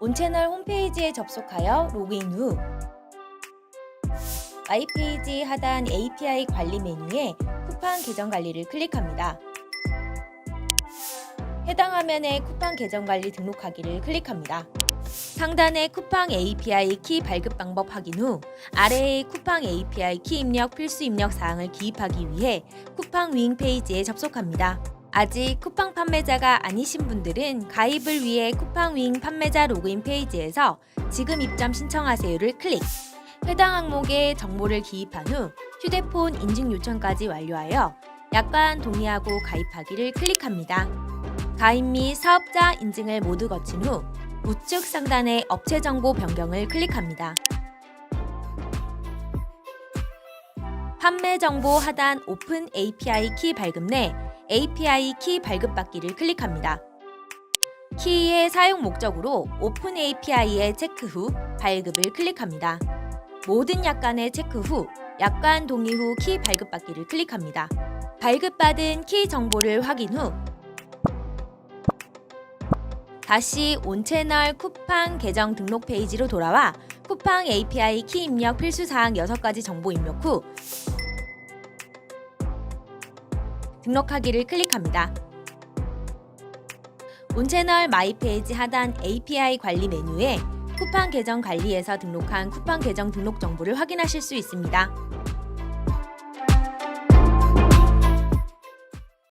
온채널 홈페이지에 접속하여 로그인 후 마이 페이지 하단 API 관리 메뉴에 쿠팡 계정 관리를 클릭합니다. 해당 화면에 쿠팡 계정 관리 등록하기를 클릭합니다. 상단의 쿠팡 API 키 발급 방법 확인 후 아래의 쿠팡 API 키 입력 필수 입력 사항을 기입하기 위해 쿠팡 윙 페이지에 접속합니다. 아직 쿠팡 판매자가 아니신 분들은 가입을 위해 쿠팡 윙 판매자 로그인 페이지에서 지금 입점 신청하세요를 클릭. 해당 항목에 정보를 기입한 후 휴대폰 인증 요청까지 완료하여 약관 동의하고 가입하기를 클릭합니다. 가입 및 사업자 인증을 모두 거친 후 우측 상단의 업체 정보 변경을 클릭합니다. 판매 정보 하단 오픈 API 키 발급 내 API 키 발급받기를 클릭합니다. 키의 사용 목적으로 오픈 API에 체크 후 발급을 클릭합니다. 모든 약관의 체크 후 약관 동의 후 키 발급받기를 클릭합니다. 발급받은 키 정보를 확인 후 다시 온채널 쿠팡 계정 등록 페이지로 돌아와 쿠팡 API 키 입력 필수 사항 6가지 정보 입력 후 등록하기를 클릭합니다. 온채널 마이 페이지 하단 API 관리 메뉴에 쿠팡 계정 관리에서 등록한 쿠팡 계정 등록 정보를 확인하실 수 있습니다.